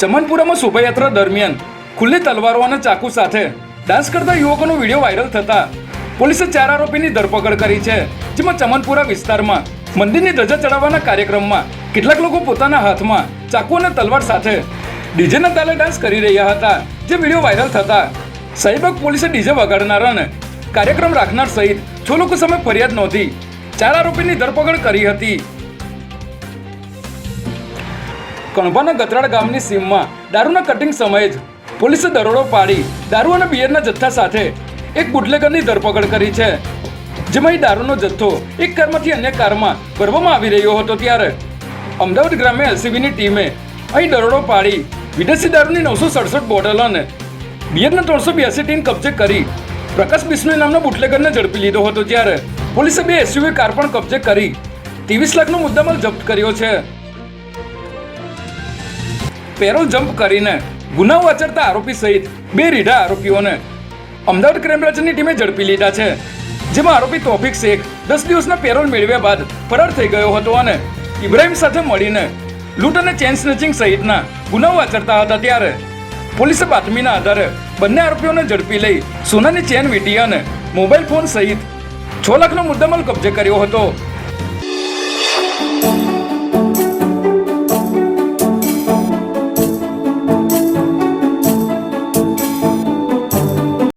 ચમનપુરામાં શોભાયાત્રા દરમિયાન ખુલ્લી તલવારો અને ચાકુ સાથે ડાન્સ કરતા યુવકોનો વીડિયો વાયરલ થતા પોલીસે ચાર આરોપીની ધરપકડ કરી છે, જેમાં ચમનપુરા વિસ્તારમાં મંદિરની ધજા ચડાવવાના કાર્યક્રમમાં કેટલાક લોકો પોતાના હાથમાં ચાકુ અને તલવાર સાથે ડીજેના તાલે ડાન્સ કરી રહ્યા હતા, જે વીડિયો વાયરલ થતા સાહેબક પોલીસે ડીજે વગાડનારાને કાર્યક્રમ રાખનાર સહિત છ લોકો સામે ફરિયાદ નોંધી ચાર આરોપીની ધરપકડ કરી હતી. કણભાના ગતરાડ ગામની સીમમાં દારૂના કટિંગ સમયે જ પોલીસે દરોડો પાડી દારૂ અને બિયરના જથ્થા સાથે એક બુટલેગરની ધરપકડ કરી છે. જેમાં અહીં દારૂનો જથ્થો એક કારમાંથી અન્ય કારમાં ભરવામાં આવી રહ્યો હતો ત્યારે અમદાવાદ ગ્રામ્ય એલસીબીની ટીમે અહીં દરોડો પાડી વિદેશી દારૂની નવસો સડસઠ બોટલ અને બિયરના ત્રણસો બ્યાસી ટીન કબજે કરી પ્રકાશ બિશ્નોઈ નામના બુટલેગરને ઝડપી લીધો હતો. જ્યારે પોલીસે બે એસયુવી કાર પણ કબજે કરી ત્રેવીસ લાખનો મુદ્દામાલ જપ્ત કર્યો છે. પેરોલ જમ્પ કરીને ગુનાઓ આચરતા આરોપી સહિત બે રીઢા આરોપીઓને અમદાવાદ ક્રાઇમ ટીમે ઝડપી લીધા છે, જેમાં આરોપી તોફિક શેખ દસ દિવસના પેરોલ મેળવ્યા બાદ ફરાર થઈ ગયો હતો અને ઇબ્રાહિમ સાથે મળીને લૂંટ અને ચેન સ્નેચિંગ સહિતના ગુનાઓ આચરતા હતા ત્યારે પોલીસે બાતમીના આધારે બંને આરોપીઓને ઝડપી લઈ સોનાની ચેન વીંટી અને મોબાઈલ ફોન સહિત છ લાખનો મુદ્દામાલ કબજે કર્યો હતો.